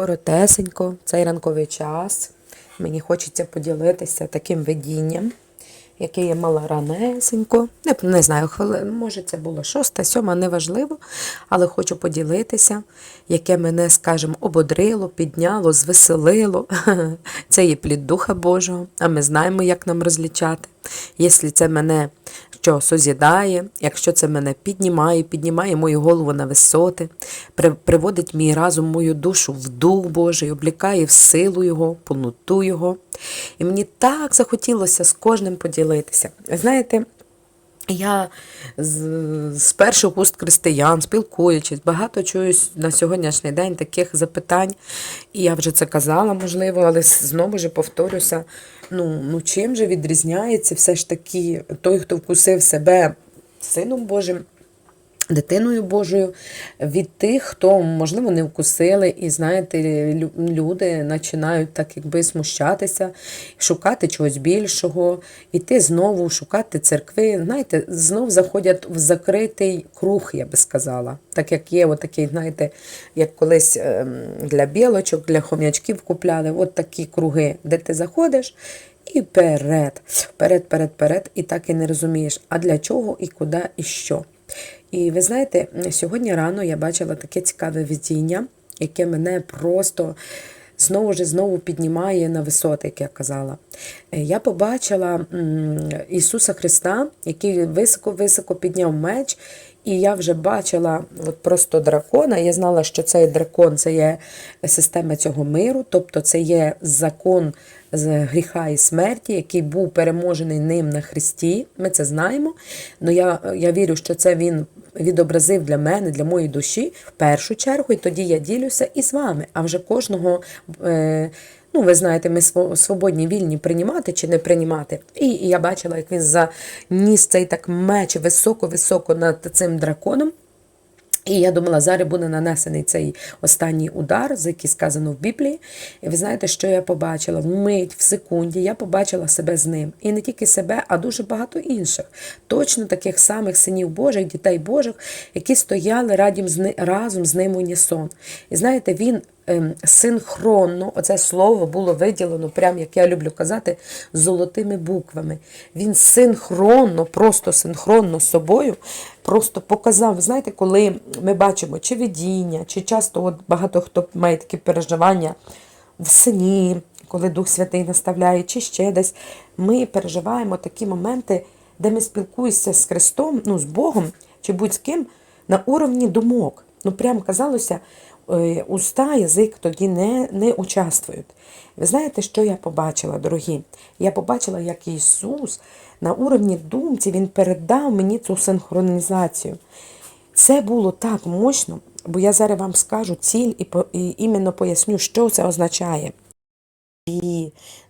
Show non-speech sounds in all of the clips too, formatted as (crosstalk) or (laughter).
Коротесенько, цей ранковий час. Мені хочеться поділитися таким видінням, яке я мала ранесенько. Не, не знаю, хвилин, може це було шоста, сьома, неважливо, але хочу поділитися, яке мене, скажімо, ободрило, підняло, звеселило. (laughs) Це є плід Духа Божого, а ми знаємо, як нам розлічати. Якщо це мене що созідає, якщо це мене піднімає, піднімає мою голову на висоти, приводить мій разум, мою душу в дух Божий, облікає в силу Його, повноту Його. І мені так захотілося з кожним поділитися. Знаєте, я з, з перших уст християн, спілкуючись, багато чуюсь на сьогоднішній день таких запитань. І я вже це казала, можливо, але знову ж повторюся. Ну, ну чим же відрізняється все ж таки той, хто вкусив себе Сином Божим, дитиною Божою від тих, хто, можливо, не вкусили, і знаєте, люди починають так якби смущатися, шукати чогось більшого, іти знову шукати церкви. Знаєте, знов заходять в закритий круг, я би сказала. Так як є, отакий, знаєте, як колись ем, для білочок, для хом'ячків купляли, от такі круги, де ти заходиш. І перед, перед, перед, перед, і так і не розумієш, а для чого, і куди, і що. І ви знаєте, сьогодні рано я бачила таке цікаве видіння, яке мене просто знову ж знову піднімає на висоти, як я казала. Е, Я побачила Ісуса Христа, який високо-високо підняв меч, і я вже бачила от просто дракона. Я знала, що цей дракон це є система цього миру, тобто це є закон з гріха і смерті, який був переможений ним на Христі. Ми це знаємо. але я, я вірю, що це він відобразив для мене, для моєї душі в першу чергу, і тоді я ділюся і з вами. А вже кожного. Е, Ну, ви знаєте, ми сво- свободні, вільні приймати чи не приймати. І, я бачила, як він заніс цей так меч високо-високо над цим драконом. І я думала, зараз буде нанесений цей останній удар, за який сказано в Біблії. І ви знаєте, що я побачила? Вмить, в секунді я побачила себе з ним. І не тільки себе, а дуже багато інших. Точно таких самих синів Божих, дітей Божих, які стояли разом з ним в унісон. І знаєте, він синхронно, оце слово було виділено, прям як я люблю казати, золотими буквами. Він синхронно, просто синхронно з собою, просто показав. Знаєте, коли ми бачимо чи видіння, чи часто от багато хто має такі переживання в сні, коли Дух Святий наставляє, чи ще десь, ми переживаємо такі моменти, де ми спілкуємося з Христом, ну, з Богом, чи будь-ким на уровні думок. Ну, прям казалося, уста, язик тоді не, не участвують. Ви знаєте, що я побачила, дорогі? Я побачила, як Ісус на уровні думці Він передав мені цю синхронізацію. Це було так мощно, бо я зараз вам скажу ціль і, і іменно поясню, що це означає.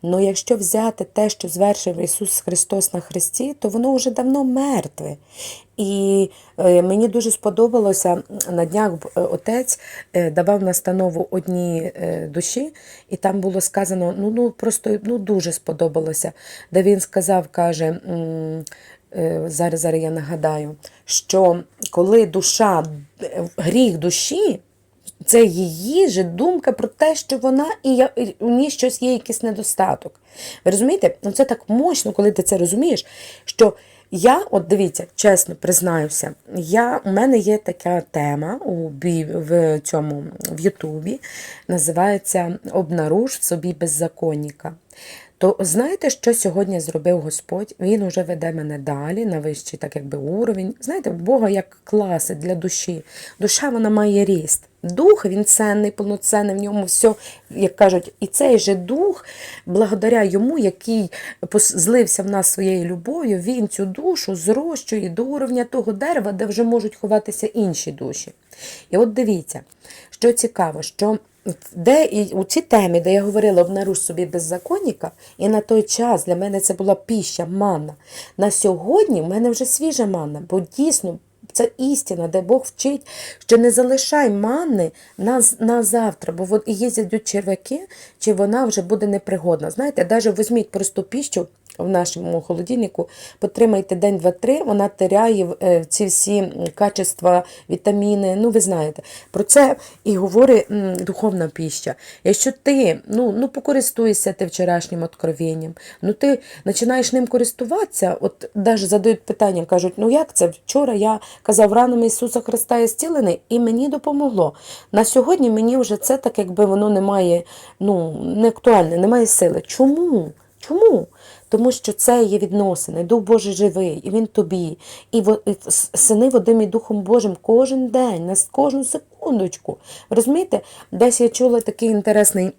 Ну, якщо взяти те, що звершив Ісус Христос на Христі, то воно вже давно мертве. І е, мені дуже сподобалося на днях е, отець е, давав настанову одній душі, і там було сказано: ну, ну просто ну, дуже сподобалося, де він сказав, каже. Зараз, зараз я нагадаю, що коли душа, гріх душі, це її же думка про те, що вона і я, і у ній щось є якийсь недостаток. Ви розумієте? Ну це так мощно, коли ти це розумієш, що я, от дивіться, чесно признаюся, я, у мене є така тема у в цьому в Ютубі, називається Обнаруж в собі беззаконника. То знаєте, що сьогодні зробив Господь? Він уже веде мене далі, на вищий так якби уровень. Знаєте, Бога як класи для душі. Душа вона має ріст. Дух він ценний, повноцінний, в ньому все, як кажуть, і цей же дух, благодаря йому, який злився в нас своєю любов'ю, він цю душу зрощує до уровня того дерева, де вже можуть ховатися інші душі. І от дивіться, що цікаво, що де і у цій темі, де я говорила обнаруж собі беззаконника, і на той час для мене це була піща, манна. На сьогодні в мене вже свіжа манна, бо дійсно це істина, де Бог вчить, що не залишай манни на, на завтра, бо і черв'яки, чи вона вже буде непригодна. Знаєте, навіть візьміть просту піщу, в нашому холодильнику, потримайте день, два, три, вона теряє е, ці всі качества, вітаміни. Ну, ви знаєте, про це і говорить духовна піща. Якщо ти ну, ну покористуєшся ти вчорашнім откровенням, ну ти починаєш ним користуватися, от навіть задають питання, кажуть, ну як це? Вчора я казав ранами Ісуса Христа я зцілений, і мені допомогло. На сьогодні мені вже це так, якби воно не має, ну, не актуальне, не має сили. Чому? Чому? Тому що це є відносини. Дух Божий живий, і він тобі. І сини Вадим і Духом Божим кожен день, на кожну секундочку. Розумієте? Десь я чула такий інтересний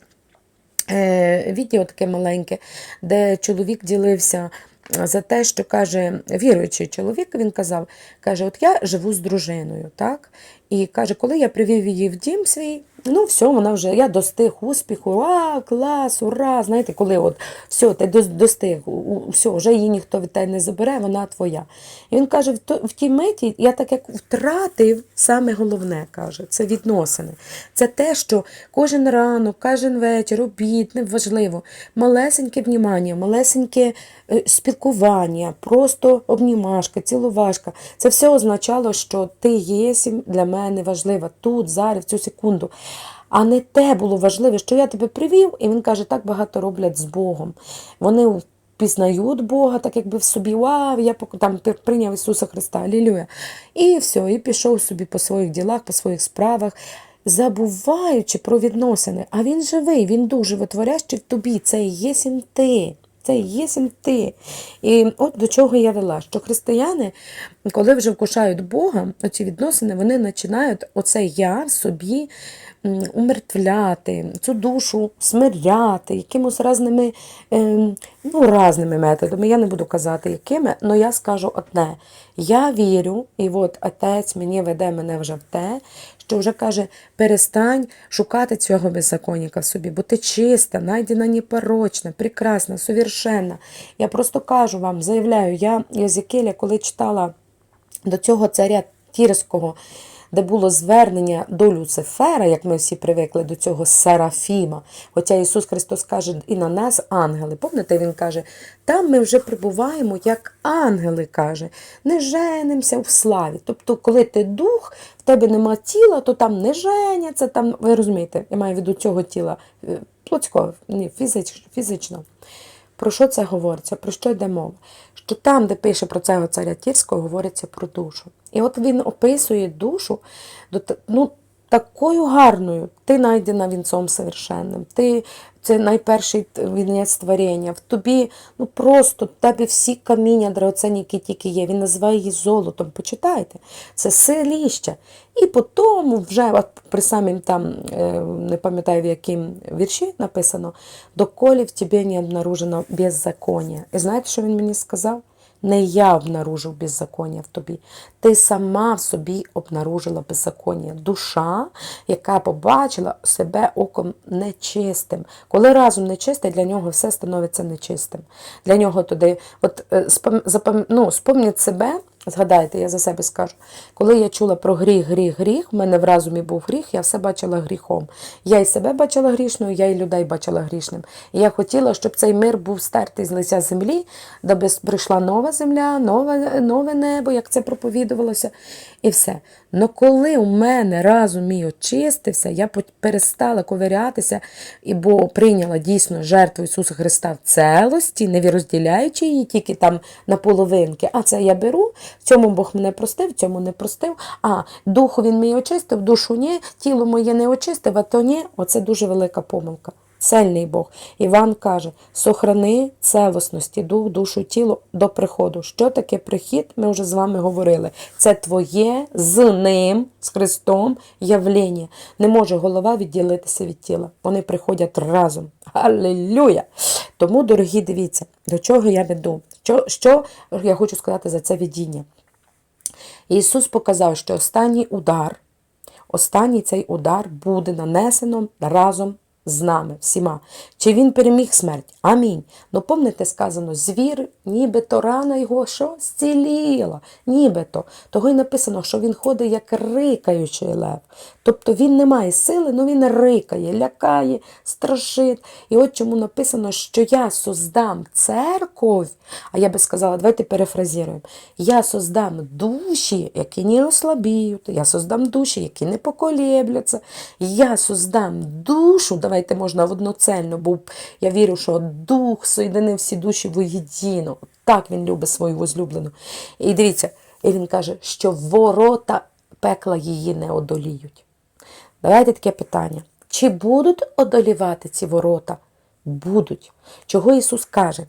е, відео таке маленьке, де чоловік ділився за те, що каже, віруючий чоловік, він казав, каже, от я живу з дружиною, так? І каже, коли я привів її в дім свій, ну все, вона вже, я достиг успіху, а, клас, ура, знаєте, коли от все, ти достиг, все, вже її ніхто від тебе не забере, вона твоя. І він каже, в, тій миті я так як втратив саме головне, каже, це відносини. Це те, що кожен ранок, кожен вечір, обід, неважливо, малесеньке внімання, малесеньке е, спілкування, просто обнімашка, цілувашка. Це все означало, що ти є для мене важлива тут, зараз, в цю секунду. А не те було важливе, що я тебе привів, і він каже, так багато роблять з Богом. Вони пізнають Бога, так якби в собі, вау, я там прийняв Ісуса Христа, алілюя. І все, і пішов собі по своїх ділах, по своїх справах, забуваючи про відносини. А він живий, він дуже витворящий в тобі. Це і є сім ти. Це і є сім ти. І от до чого я вела, що християни, коли вже вкушають Бога, оці відносини, вони починають оце я собі умертвляти, цю душу смиряти, якимось разними, ем, ну, разними методами. Я не буду казати, якими, але я скажу одне. Я вірю, і от отець мені веде мене вже в те, що вже каже, перестань шукати цього беззаконника в собі, бо ти чиста, найдена непорочна, прекрасна, совершенна. Я просто кажу вам, заявляю, я Єзекеля, коли читала до цього царя Тірського, де було звернення до Люцифера, як ми всі привикли до цього Серафіма. Хоча Ісус Христос каже, і на нас ангели. Пам'ятаєте, Він каже, там ми вже прибуваємо, як ангели каже, не женимося в славі. Тобто, коли ти дух, в тебе нема тіла, то там не женяться, там, ви розумієте, я маю в виду цього тіла е, плотського, ні, фізич, фізично. Про що це говориться? Про що йде мова? Що там, де пише про цього царя Тірського, говориться про душу. І от він описує душу ну, такою гарною. Ти найдена вінцом совершенним. Ти це найперший вінець творення. В тобі ну просто в тебе всі каміння драгоценні, які тільки є. Він називає її золотом. Почитайте. Це селіще. І по тому вже при самім там, е, не пам'ятаю в яким вірші написано, доколі в тебе не обнаружено беззаконня. І знаєте, що він мені сказав? Не я обнаружив беззаконня в тобі. Ти сама в собі обнаружила беззаконня. Душа, яка побачила себе оком нечистим. Коли разум нечистий, для нього все становиться нечистим. Для нього туди, от е, ну, спомніть себе, згадайте, я за себе скажу. Коли я чула про гріх, гріх, гріх, в мене в разумі був гріх, я все бачила гріхом. Я і себе бачила грішною, я і людей бачила грішним. І я хотіла, щоб цей мир був стертий з лиця землі, де прийшла нова земля, нове, нове небо, як це проповідувалося, і все. Но коли у мене разум мій очистився, я перестала ковирятися, і бо прийняла дійсно жертву Ісуса Христа в целості, не розділяючи її тільки там на половинки. А це я беру, в цьому Бог мене простив, в цьому не простив. А духу він мій очистив, душу ні, тіло моє не очистив, а то ні. Оце дуже велика помилка. Цельний Бог. Іван каже: сохрани целосності, дух, душу, тіло до приходу. Що таке прихід? Ми вже з вами говорили. Це твоє з ним, з Христом, явлення. Не може голова відділитися від тіла. Вони приходять разом. Аллилуйя! Тому, дорогі, дивіться, до чого я веду. Що, що я хочу сказати за це видіння? Ісус показав, що останній удар, останній цей удар буде нанесено разом з нами всіма. Чи він переміг смерть? Амінь. Ну помните, сказано, звір, нібито рана його що зціліла, нібито. Того й написано, що він ходить як рикаючий лев. Тобто він не має сили, але він рикає, лякає, страшить. І от чому написано, що я создам церковь, а я би сказала, давайте перефразіруємо. Я создам душі, які не ослабіють, я создам душі, які не поколебляться. Я создам душу, давайте можна одноцельно, бо я вірю, що дух соєдинив всі душі воєдіно. Так він любить свою возлюблену. І дивіться, і він каже, що ворота пекла її не одоліють. Давайте таке питання. Чи будуть одолівати ці ворота? Будуть. Чого Ісус каже?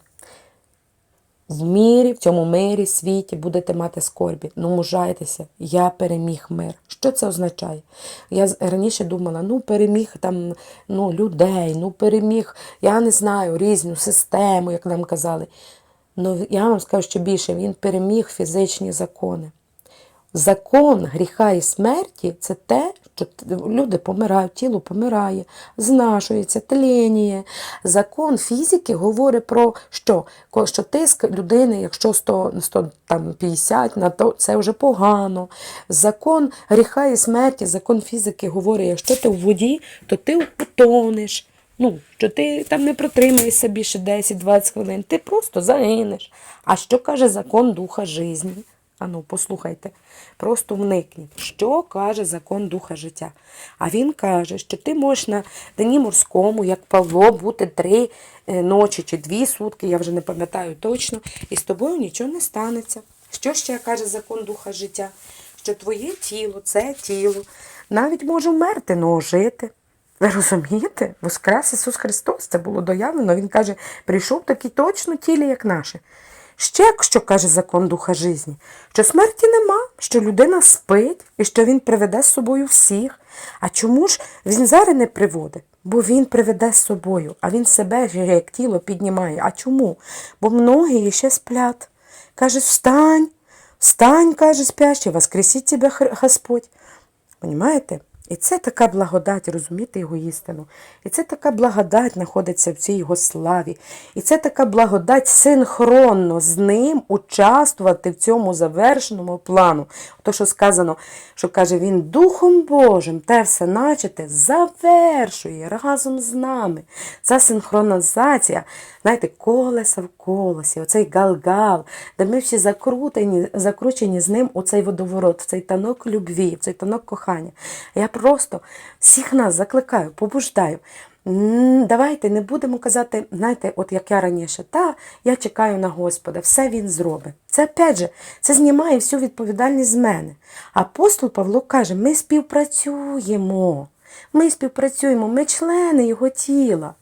В мірі, в цьому мирі, світі будете мати скорбі. Ну, мужайтеся, я переміг мир. Що це означає? Я раніше думала, ну переміг там ну, людей, ну переміг, я не знаю, різну систему, як нам казали. Ну, я вам скажу, що більше він переміг фізичні закони. Закон гріха і смерті це те, люди помирають, тіло помирає, знашується, тлініє. Закон фізики говорить про що? Що тиск людини, якщо 100, 150 на то, це вже погано. Закон гріха і смерті, закон фізики говорить, якщо ти в воді, то ти утонеш. Ну, що ти там не протримаєшся більше 10-20 хвилин, ти просто загинеш. А що каже закон духа житті? Ану, послухайте, просто вникніть, що каже закон духа життя. А він каже, що ти можеш на дні морському, як Павло, бути три е, ночі чи дві сутки, я вже не пам'ятаю точно, і з тобою нічого не станеться. Що ще каже закон духа життя? Що твоє тіло, це тіло, навіть може вмерти, но жити. Ви розумієте? Воскрес Ісус Христос, це було доявлено. Він каже, прийшов такий точно тілі, як наше. Ще що каже закон духа житті, що смерті нема, що людина спить і що він приведе з собою всіх. А чому ж він зараз не приводить? Бо він приведе з собою, а він себе як тіло піднімає. А чому? Бо многі ще сплять. Каже, встань, встань, каже спящий, воскресіть тебе Господь. Понімаєте? І це така благодать, розуміти його істину. І це така благодать знаходиться в цій його славі. І це така благодать синхронно з ним участвувати в цьому завершеному плану. То, що сказано, що каже, він Духом Божим те все начате завершує разом з нами. Ця синхронізація, знаєте, колеса в колесі, оцей галгал, де ми всі закрутені, закручені з ним у цей водоворот, в цей танок любві, в цей танок кохання. Я просто всіх нас закликаю, побуждаю. Давайте не будемо казати, знаєте, от як я раніше, та я чекаю на Господа, все він зробить. Це опять же, це знімає всю відповідальність з мене. Апостол Павло каже: ми співпрацюємо. Ми співпрацюємо, ми члени його тіла.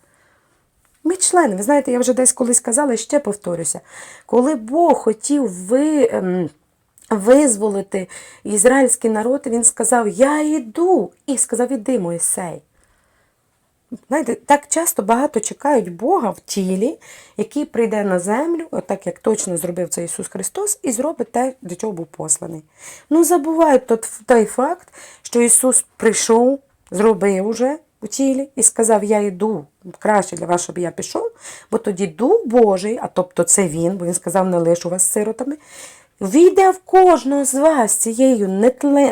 Ми члени. Ви знаєте, я вже десь колись казала і ще повторюся. Коли Бог хотів ви, ем, визволити ізраїльський народ, він сказав: Я йду. І сказав, іди, Моїсей. Знаєте, так часто багато чекають Бога в тілі, який прийде на землю, отак як точно зробив це Ісус Христос, і зробить те, до чого був посланий. Ну, забувають тот, той факт, що Ісус прийшов, зробив уже у тілі і сказав: Я йду. Краще для вас, щоб я пішов, бо тоді Дух Божий, а тобто це Він, бо Він сказав, не лишу вас сиротами. Війде в кожного з вас цією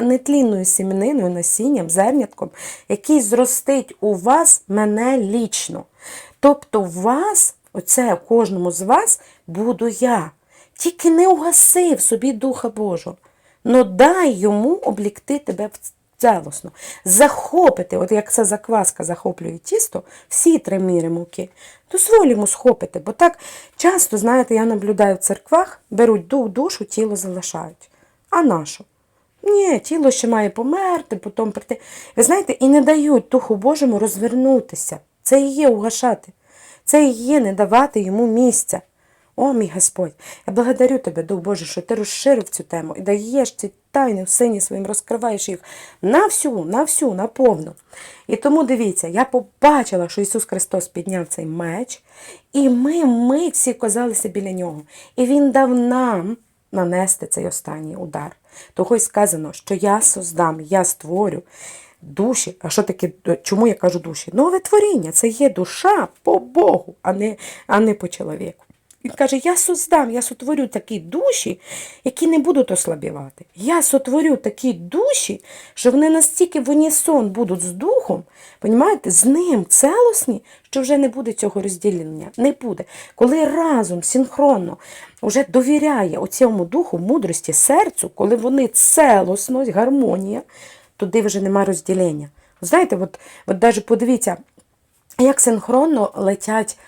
нетлінною сім'яниною, насінням, зернятком, який зростить у вас мене лічно. Тобто у вас, оце в кожному з вас, буду я. Тільки не угаси в собі Духа Божого. Но дай йому облікти тебе в целосно. Захопити, от як ця закваска захоплює тісто, всі три міри муки, дозволь йому схопити. Бо так часто, знаєте, я наблюдаю в церквах, беруть душу, тіло залишають. А нащо? Ні, тіло ще має померти, потім прийти. Ви знаєте, і не дають Духу Божому розвернутися. Це і є угашати. Це і є не давати йому місця. О, мій Господь, я благодарю тебе, Дух Боже, що ти розширив цю тему і даєш ці тайни в сині своїм, розкриваєш їх на всю, на всю, на повну. І тому дивіться, я побачила, що Ісус Христос підняв цей меч, і ми мить всі казалися біля нього. І Він дав нам нанести цей останній удар. Того й сказано, що я создам, я створю душі. А що таке? Чому я кажу душі? Нове творіння це є душа по Богу, а не, а не по чоловіку. Він каже: Я создам, я сотворю такі душі, які не будуть ослабівати. Я сотворю такі душі, що вони настільки в унісон будуть з духом, понімаєте, з ним целосні, що вже не буде цього розділення. Не буде. Коли разом, синхронно, вже довіряє оцьому духу, мудрості, серцю, коли вони целосність, гармонія, туди вже нема розділення. Знаєте, от, от навіть подивіться, як синхронно летять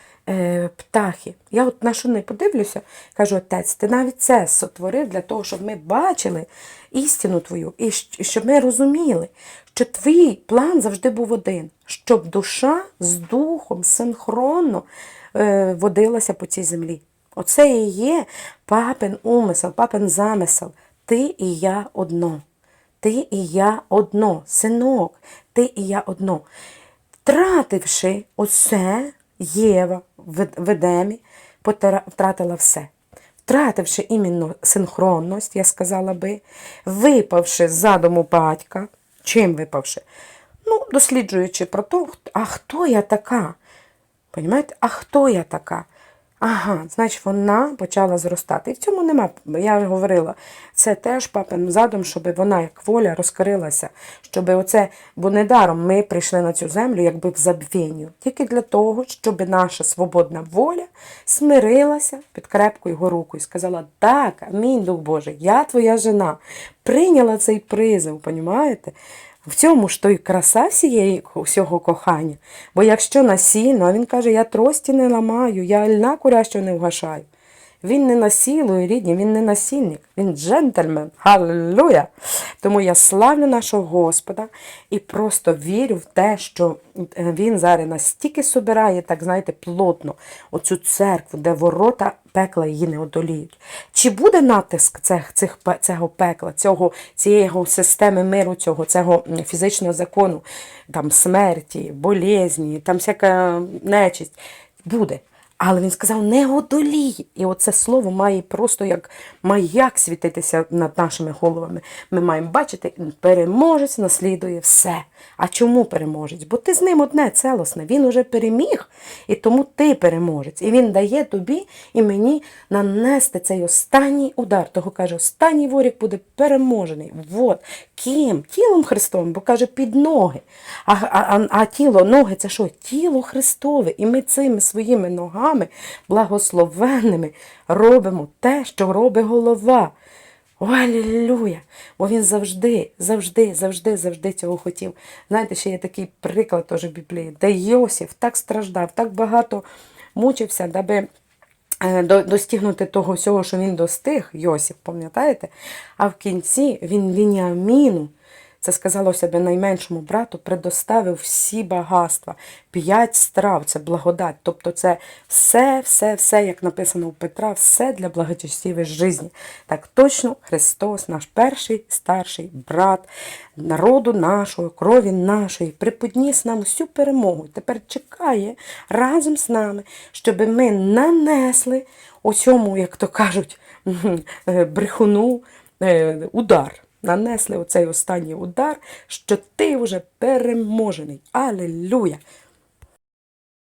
птахи. Я от на що не подивлюся, кажу, отець, ти навіть це сотворив для того, щоб ми бачили істину твою, і щоб ми розуміли, що твій план завжди був один, щоб душа з духом синхронно е, водилася по цій землі. Оце і є папин умисел, папин замисел. Ти і я одно. Ти і я одно, синок, ти і я одно. Втративши оце, Єва в Едемі втратила все. Втративши іменно синхронність, я сказала би, випавши з задуму батька, чим випавши? Ну, досліджуючи про те, а хто я така? Понімаєте? А хто я така? Ага, значить, вона почала зростати. І в цьому нема, я говорила, це теж папин задум, щоб вона, як воля, розкрилася, щоб оце, бо недаром ми прийшли на цю землю, якби в забвінню, тільки для того, щоб наша свободна воля смирилася під крепку його руку і сказала: Так, амінь, Дух Божий, я твоя жена, прийняла цей призов, понімаєте? В цьому ж то й краса всієї всього кохання. Бо якщо насильно, він каже, я трості не ламаю, я льна курящого не вгашаю. Він не насилує, рідні, він не насильник, він джентльмен. Халлелуя! Тому я славлю нашого Господа і просто вірю в те, що е, він зараз настільки собирає, так знаєте, плотно оцю церкву, де ворота пекла її не одоліють. Чи буде натиск цих, цих, цього пекла, цього, цієї системи миру, цього, цього фізичного закону, там смерті, болезні, там всяка нечисть? Буде. Але він сказав, не одолій. І оце слово має просто як маяк світитися над нашими головами. Ми маємо бачити, переможець наслідує все. А чому переможець? Бо ти з ним одне целосне. Він уже переміг, і тому ти переможець. І він дає тобі і мені нанести цей останній удар. Того каже, останній ворік буде переможений. Вот. Ким? Тілом Христовим, бо каже, під ноги. А, а, а, тіло, ноги це що? Тіло Христове. І ми цими своїми ногами, благословенними, робимо те, що робить голова. О, Алілуя! Бо він завжди, завжди, завжди, завжди цього хотів. Знаєте, ще є такий приклад теж в Біблії, де Йосиф так страждав, так багато мучився, даби е, достигнути того всього, що він достиг, Йосиф, пам'ятаєте? А в кінці він Вініаміну, це сказало себе найменшому брату, предоставив всі багатства, п'ять страв, це благодать. Тобто це все, все, все, як написано у Петра, все для благочестивої житті. Так точно Христос, наш перший старший брат народу нашого, крові нашої, приподніс нам всю перемогу. Тепер чекає разом з нами, щоб ми нанесли усьому, як то кажуть, (laughs) брехуну е, удар. Нанесли оцей останній удар, що ти вже переможений. Алілуя!